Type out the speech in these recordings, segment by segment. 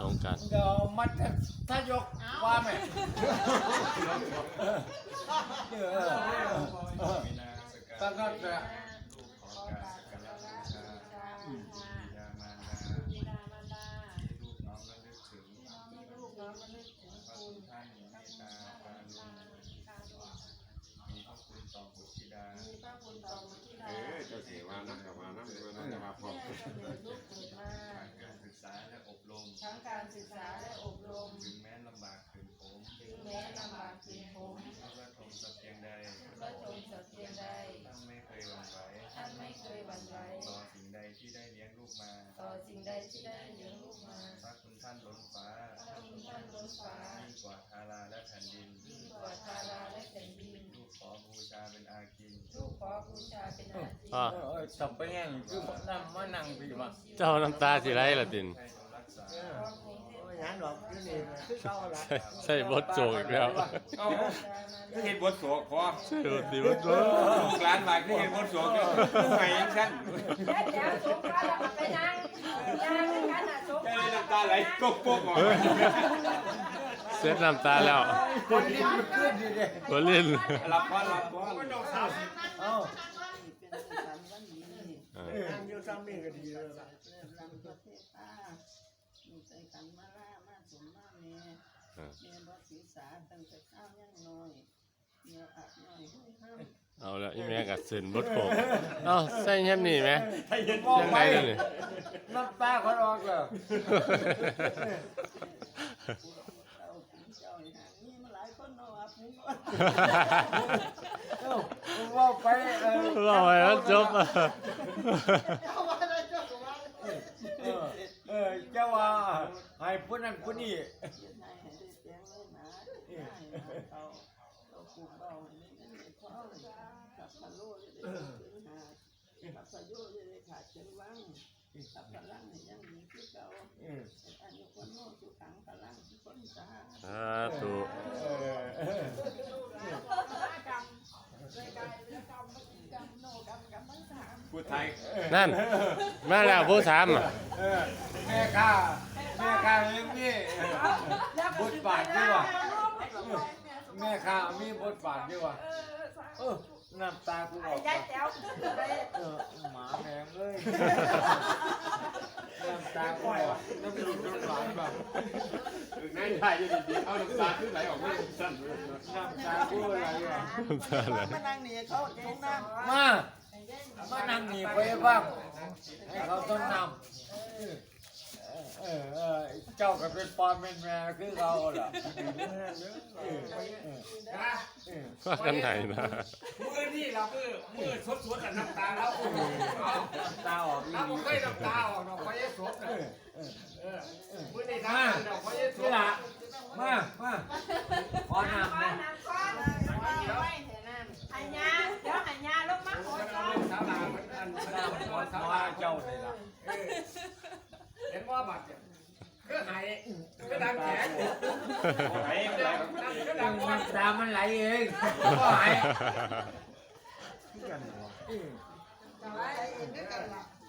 สงกรารเดี๋ยวมันจะถ้ายกว่าไหมเออเออเออตั้งแต่ลูกขอการสักการะบูชาบิดามารดาที่ลูกน้อมระลึกถึงพระคุณท่านเมตตาการุณมีพระคุณต่อบุตรธิดาเออเจ้าเสียว่านักกับว่านักว่านักกับว่าพร้อม สิ่งใดที่ได้เลี้ยงลูกมาพระคุณท่านล้นฟ้าพระคุณท่านล้นฟ้ายิ่งกว่าทาราและแผ่นดินยิ่งกว่าทาราและแผ่นดินลูกขอบูชาเป็นอากินลูกขอบูชาเป็นอาทิพ่อเออเออจำไปแง่งคือนั่งมานั่งพี่มาเจ้าน้ำตาสิไหลละตินให้จงรักษา งานหรอกที่นี่คือเขาละใช่ใช่บทโจกอีกแล้วเอาคือเห็นบทโศกพอใช่ทดีบทโจกลูกหลานมาคือเห็นบทโศกเนี่ยไงยังชั้นแล้วเดี๋ยวสงกรานต์เราไปนั่งนั่งกันน่ะสงกใจรานต์น้ำตาไหลก๊กก๊กออกเสียน้ำตาแล้วคนนี้มันขึ้นอยู่ดิบลินหลับก่อนหลับก่อนเอ้าเป็นสันวันนี้เอยู่ซ้ำนี่ก็ดีแล้วล่ะ ลำประเทศตามีใจกันมาล่ามาสมมาเมเมียบศีษาตั้งแต่ข้าวยังน้อยเมียอับน้อยหุ้ยห้ามเอาแล้วอีแม่กัดเส้นบทโขกเอ้าใส่เงี้ยนี่ไหมให้เห็นมองยังไปไงเดี๋ยวนี่ น้ำตาเขาออกแล้วเราถึงเจ้าอย่างนี้มาหลายคนเนาะอะผมก็เอ้าว่าไปเออ รอไว้แล้วจบเออเออเจ้าว่า ให้ผู้นั้นผู้นี้เย็นให้ให้ได้เตียงเลยนะให้เขาเราปลูกเบาให้ได้เงินได้ทองกับพะโล้จะได้ถึงหากับพะโยจะได้ขาดเชิงวังกับพลังให้ยังดีคือเก่าเอออันนี้คนโน้สุขังพลังที่คนสาสาธุเออเออพูดไทยนั่นมาแล้วผู้ถามอะเออแม่ข้า แม่ข้ายังมีบทบาทด้วยว่ะแม่ข้ามีบทบาทด้วยว่ะเออน้ำตากูออกยายแจ๋วเออหมาแมงเลยน้ำตากูออกน้ำตากูไหลแบบในไทยจะดีๆเอาน้ำตาขึ้นไหลออกไม่สั้นน้ำตากูไหลอะน้ำตาไหลมานั่งนี่เขาเจ๊งน้ำมามานั่งหนีไปบ้างให้เขาต้นนำ เออเออเจ้าก็เป็นปอนเป็นแม่คือเราเหรอเออเออเออว่ากันไหนนะมือนี่เรามือมือสดสดกับน้ำตาแล้วตาออกเราไม่เคยน้ำตาออกเราไม่ได้สดนะมือนี่ทำเราไม่ได้สนี่ดละมามาขอน้ำนะน้ำก้อนหันยาเดี๋ยวหันยาลงมาขอก้อนสาวลาเหมือนกันสาวขอสาวมาลาเจ้าเลยล่ะ เห็นว่าบัตรก็หายก็ดังแขนไหลไหลก็ดังว่าน้ำตามันไหลเองก็หาย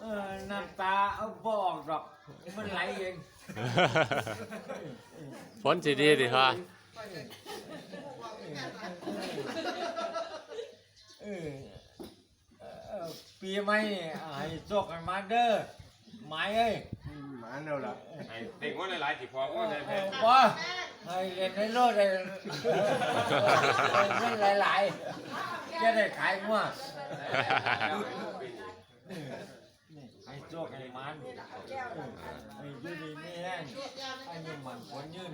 เออน้ำตาเอาบออกดอกมันไหลเองผลสิดีดิพ่อเออเออปีใหม่ให้โชคกันมาเด้อหมายเอ้ย มาเร็วละเด็กว่าหลายๆที่พอเอก็อได้เอแพ้อบ่ให้เรียนให้โลดได้ไม่หลายๆจะได้ขายมั่วให้โชคให้มันให้อยืดดีไม่แห้งให้ยุ่มันคนยืน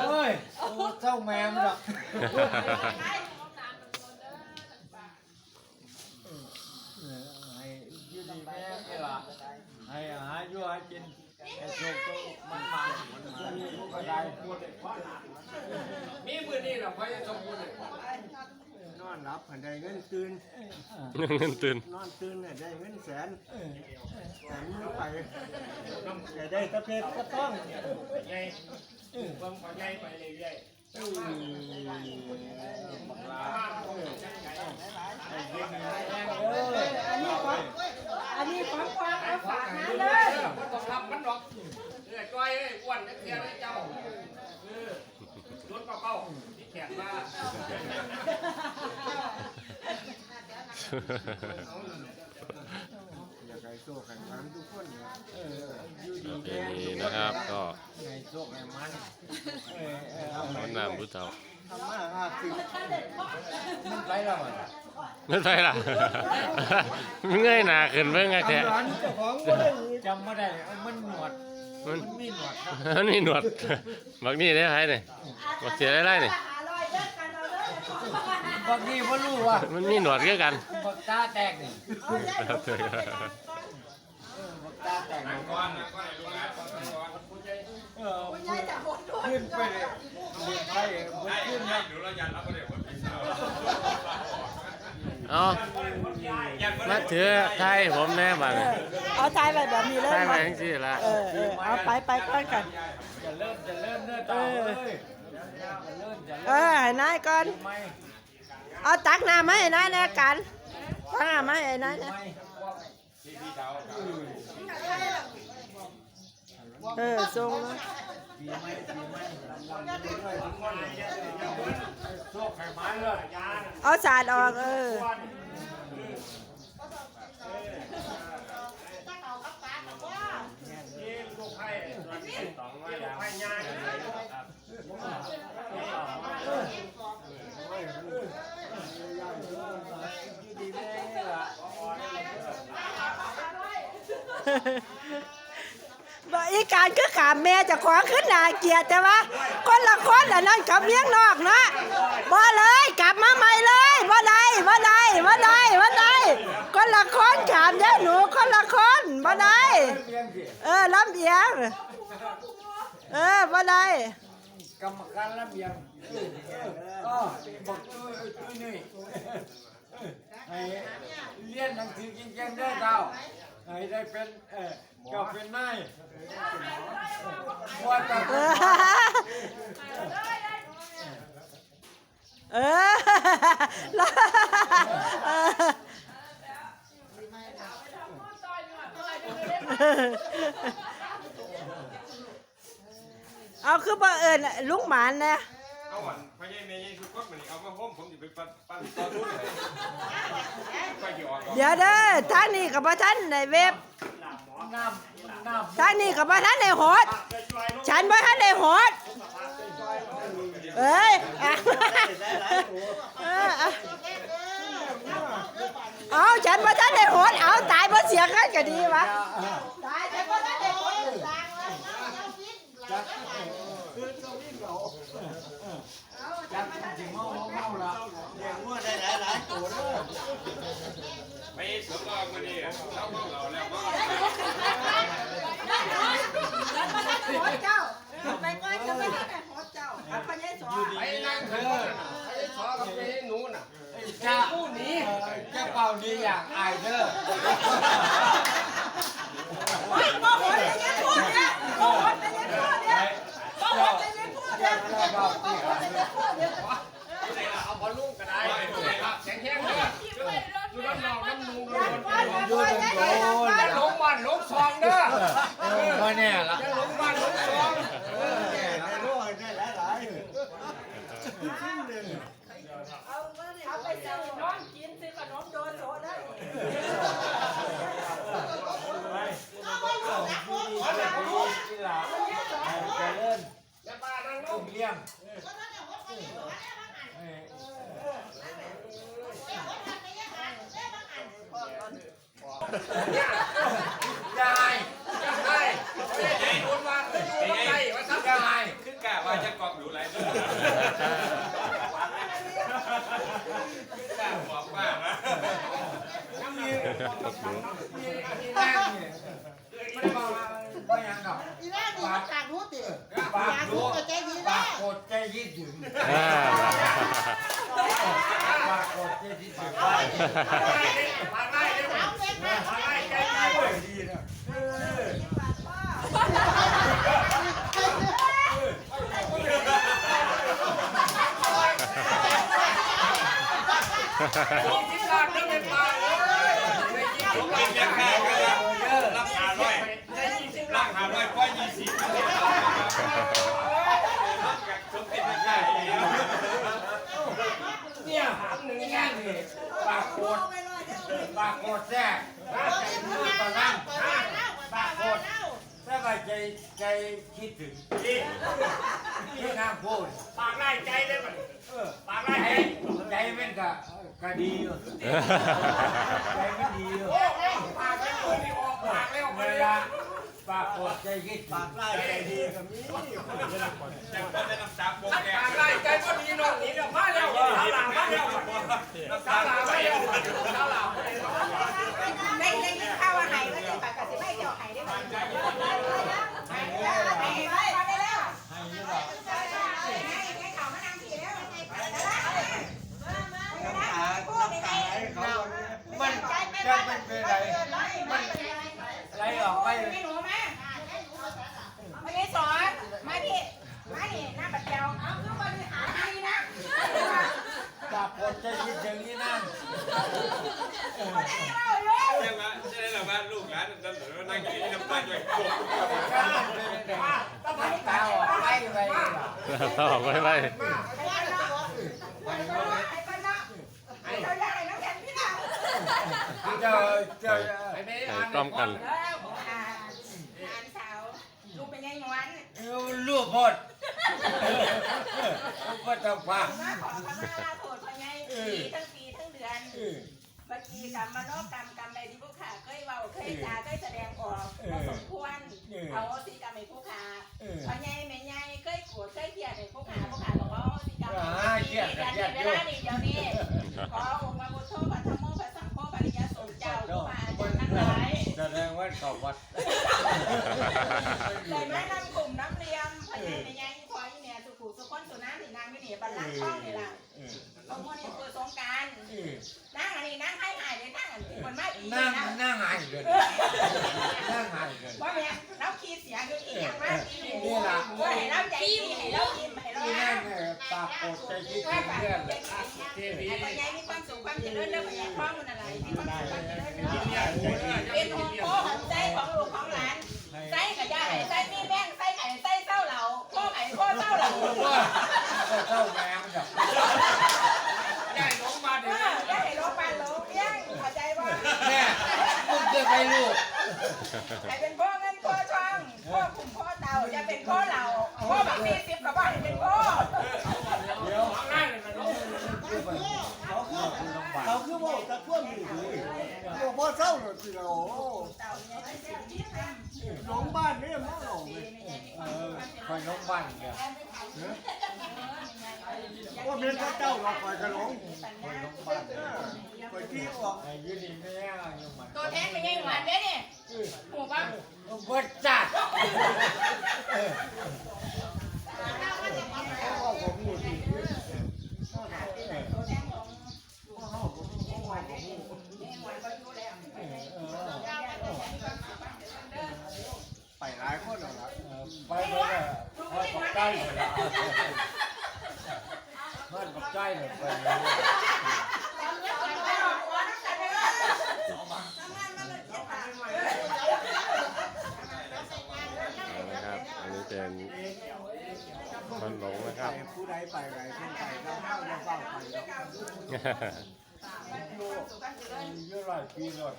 โอ้ยโอ้เจ้าแมมหรอก ให้ยืดดีแม่นี่ ล่ะให้หาอยู่หากินให้โชคโตมันมามันมาก็ได้มีมือนี่เราไม่ได้สมบูรณ์นอนรับหันได้เงินตื่นเงินตื่นนอนตื่นเนี่ยได้เงินแสนแสนมือไปแต่ได้ตะเพชรก็ต้องไงเบิ่งพอใหญ่ไปเรื่อยอืมบักลา มีของกวางเอาฝากนะเลยต้องทำมันหรอกเนื่อยก้อยอ้วนเทียนเจ้าเออรถเป้าๆที่แขนมาโอ้งนี้นะครับก็น้ำรู้เท่ามันไปแล้วมัน ไม่ใช่ล่ะเงยหน้าขึ้นเบิ่งไงแท้ทำร้านเจ้าของก็ได้จำไม่ได้เอามันหนวด มันมันมีหนวดครับมันมีหนวดบักนี่ได้ไผนี่ บ่เสียได้ไรนี่ หาลอยเด้อกันเราเด้อบางทีพ่รู้ว่ามันมีหนวดคือกัน บักตาแตกนี่เอาได้ครับเถอะเออบักตาแตกนั่นี่งก่อนนั่งก่อนให้ลูกหลานก่อนนั่งก่อนเออคุณยายจะหมดด้วยขึ้นไปเลยเด็กไปมันได้ขึ้นได้นะเดี๋ยวเรายันรับก็ได้คนที่สาว เอามาถือไทยผมแน่บัดนี้เอาทายไปแบบนี้เลยไทยบ่มาจังซี่ล่ะเออเออเอาไปไปก่อนกันจะเริ่มจะเริ่มเนื้อเต่าเลยจะเริ่มจะเอเริ่มอให้นายก่อนไม่เอาตักน้ำมาให้นายแน่กันตักน้ำมาให้นายนะไม่ที่พี่เท้าเออส่งมา เอาสาดออกเออนี่ บ่อีการคือขามแม่จะขอขึ้นหนาเกียดแต่ว่า คนละคนอันนั้นกับเมียงนอกเนาะบ่เลยกลับมาใหม่เลยบ่ได้บ่ได้บ่ได้บ่ได้คนละคนขามยายหนูคนละคนบ่ได้เออลำเอียงเออบ่ได้กรรมการระเบียงก็บอกตุ้ยตุ้ยนี่ให้เรียนหนังสือจริงได้เจ้า ให้ได้เป็นเออเจ้าเป็นนายว่าจะเออเออแล้วเออเอาคือบ่เอิญลุงหมานนะ ผมจะไปปั้นปั้นตอนนู้นเลยไปกี่อกเดี๋ยวเด้อท่านนี่กับพ่ท่านในเว็บท่านนี่กับพ่ท่านในโหด ฉันพ่ท่านในโหด เอ้ยอะเอออะเอาฉันพ่ท่านในโหด เอาตายเพราะเสียกันก็ดีวะตายแต่ก็ได้คนต่างแล้วเอาพิษจัก จักจิเมาเมาละไปสมรองมาดิเราเมาเราแล้วว่าหัวเจ้าไปก้อยจะไม่ได้หัวเจ้าอัปยายสอไปนั่งเถอะไปสอกับไปหนูน่ะจะผู้นี้จะเป่าดีอย่างอายเด้อ อาบอลลูกก็ได้แข็งแข็งเลยดูน้ำนองน้ำนูนอยู่กันโดนลงบ้านลงซองเด้อเออมาแน่ละจะลงบ้านลงซองได้รู้ได้หลายหลายเอาไปซื้อน้องกินซื้อขนมโดนโซได้ ที่หลาจะเล่น แล้วป้านั่งล ตุ้ ง มเลี้ยง ยายจะให้ไอ้คนมาอยู่กับใครว่าสักยายคือกะว่าจะกอบอยู่ไรเด้อกะบอกว่านะมีมีแรงเนี่ยไม่มาไม่ยังดอกอีแม่ดีมากรู้ติปากรู้ก็ใจดีปาแล้กกดใจยิ่งถึงอ่าปากกดใจยิ่งถึงมาไล่มาไล่เดี๋ยว สาวเล็กนะ มาไล่ใกล้ ใจดีนะ ๆลงทิศทาง เดินเป็นป่าเลยลูกกินยังแค่ก็รับหาร้อยรับหาร้อยป้อยยี่สิบเนี่ยหางหนึ่งแง่นี่ปากโคตรปากโคตรแท้ตอนนั้นปากโคตรถ้าไปใจใจคิดถึงที่ที่นางพูดปากไล่ใจเลยมันปากไล่ใจใจใจมันก็ ก็ดีอยู่ใจมันดีอยู่ปากแล้วคนที่ออกปากแล้วเวมันลาปากโคตรใจคิดถึปางกไล่ใจดีกับมีปากไล่ใจก็ดีเนาะนี่เดี๋ยวมาแล้วสาวหลามาแล้วสาวหลามาแล้วสาวหลามาแล้วได้ได้ยินข่าวว่าหายว่าจะปากกับสิไม่เกี่ยวหายได้ไหมหายแล้วหายแล้วไปแล้ว ให้หรือเปล่า ให้ข่าวมานางผีแล้ว ขาเขา มันจะเป็นไปไหนมันไหลออกไปไม่หนูมไม่ได้สอนมาดิมาดิหน้าปัดเจ้าเอาคือบริหารดีนะปากคตรใจคิดอย่างนี้นั่นไม่ได้เล่าเลยใช่ไหมใช่แล้วว่าลูกหลานนั่นหรือว่านั่งอยู่ที่น้ำตาอยู่กบข้าเป็นไปไหนตาอไปไปต่อไปไป จอเจอไปไม่แต่อ่านต้อมกันแล้วอ่านสาวลูกเป็นยังงวนลูกพดก็ต้องฟังมาขอขมาลาโทษพ่อใหญ่ปีทั้งปีทั้งเดือนเมื่อกี้กรรมมโนกรรมกรรมใดที่ผู้ขาเคยเว้าเคยจาเคยแสดงออกบ่สมควรเอาสิกรรมให้ผู้ขาพอใหญ่แม่ใหญ่เคยโกรธเคยเกลียดให้ผู้ขาผู้ขาบอกว่าสิกรรมเกลียดเกลียดเวลานี้เดี๋ยว แสดงว่าเขาวัดใส่ไม้น้ำกลุ่มน้ำเลียมพ่อใหญ่แม่ใหญ่พออีเนี่ยสุขุสุขคนสุน้ำนี่นางไม่หนีบัลลังก์ช่องนี่ล่ะตรงนี้คือสงการนั่งอันนี้นั่งให้หายเลยนั่งอันนี้มันไม่ดีนั่งนะนั่งหายเลยนั่งหายเลยว่าแม่เราคีเสียงคืออีอย่างมากอีนี่ล่ะว่าให้เราใจดีให้เรายิ้ม ปากโคตรใจคิดว่าถึงปากเรื่องใจดีให้พ่อใหญ่มีความสุขความเจริญแล้วพ่อใหญ่พ่อมันอะไรมีความสุขความเจริญเนาเป็นหัวโค้ของใจของลูกของหลานใส่กับยาให้ใส่มีแม่งใส่ไข่ใส่เต้าเหล่าพ่อไข่พ่อเต้าเหล่าเต้าแมงจับใหญ่ลงมาเดี๋ยวอได้ให้โรงพยาบาลโรงเลี้ยงเข้าใจว่าแม่มึงจะไปลูกให้เป็นพ่อเงินพ่อทองพ่อขุมพ่อเต่าจะเป็นพ่อเหล่าพ่อแบบมีสิบกับว่าให้เป็นพ่อ เดี๋ยว ปากไล่เลยมัน เขาคือเขาคือว่าตะท่วงอยู่ดี ว่าพ่อเศร้าเลยสิเราเต่าเนี่ยไม่ใช่ที่ทำน้องบ้านนี่มั่งหรอเออคอยน้องบ้านเนี่ยว่าเมียเจ้าเราคอยกระหลงคอยน้องบ้านคอยที่ออกไอ้ยืนนี่แม่ยังมันตัวแทนไป็นยังหวานเด้เนี่ยหูป่ะวัดจัด พ่อผมอยู่ที่ ตัวแทนของยังหวานเด้ยังหวานก็อยู่แล้ว ไปหลายคนแล้วล่ะ ไปเลยพอดปักใกล้เลยละพอดปักใกล้เลยไปเลย นะครับ อันนี้เป็นคนหลงนะครับ ไป ผู้ใดไปไหนคนไปเราเข้าเราเฝ้าไปแล้วเยอะหลายปีเลย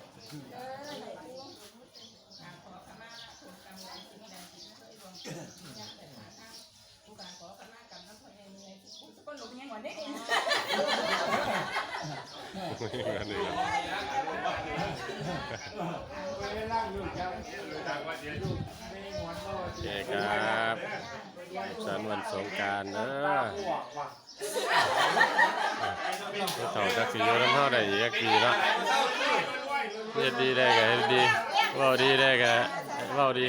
คนหลุมยังหวานเด้ไปล่างอยู่ครับลูกไม่หวนก็โอเคครับ สามวันสงการเด้อผู้เฒ่าจักสิอยู่น้ำเฮาได้อีกกี่เนาะเฮ็ดดีได้ก็เฮ็ดดีเว้าดีได้ก็เว้าดี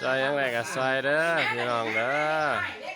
ซอยยังได้ก็ซอยเด้อพี่น้องเด้อ